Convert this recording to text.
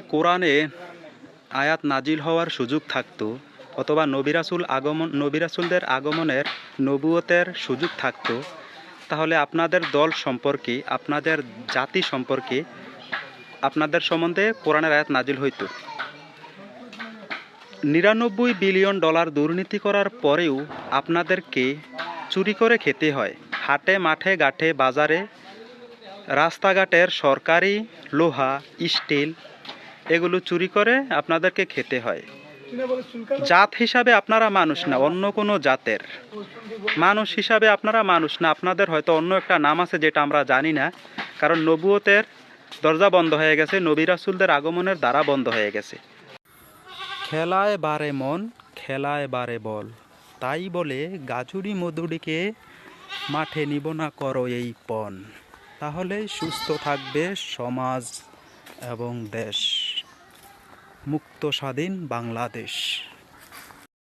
কোরআনে আয়াত নাজিল হওয়ার সুযোগ থাকতো অথবা নবিরাসুল আগমন নবিরাসুলদের আগমনের নবুয়তের সুযোগ থাকতো? তাহলে আপনাদের দল সম্পর্কে, আপনাদের জাতি সম্পর্কে, আপনাদের সম্বন্ধে কোরআনের আয়াত নাজিল হইতো। নিরানব্বই বিলিয়ন ডলার দুর্নীতি করার পরেও আপনাদেরকে চুরি করে খেতে হয়। হাটে, মাঠে, ঘাটে, বাজারে, রাস্তাঘাটের সরকারি লোহা, স্টিল এগুলো চুরি করে আপনাদেরকে খেতে হয়। জাত হিসাবে আপনারা মানুষ না অন্য কোনো জাতের। মানুষ হিসাবে আপনারা মানুষ না আপনাদের হয়তো অন্য একটা নাম আছে যেটা আমরা জানি না কারণ নবুয়তের দরজা বন্ধ হয়ে গেছে নবী রাসুলদের আগমনের দ্বারা বন্ধ হয়ে গেছে। খেলায় বারে মন খেলায় বারে বল তাই বলে গাজুরি মধুরিকে মাঠে নিব না করো এই পণ। তাহলেই সুস্থ থাকবে সমাজ এবং দেশ। মুক্ত স্বাধীন বাংলাদেশ।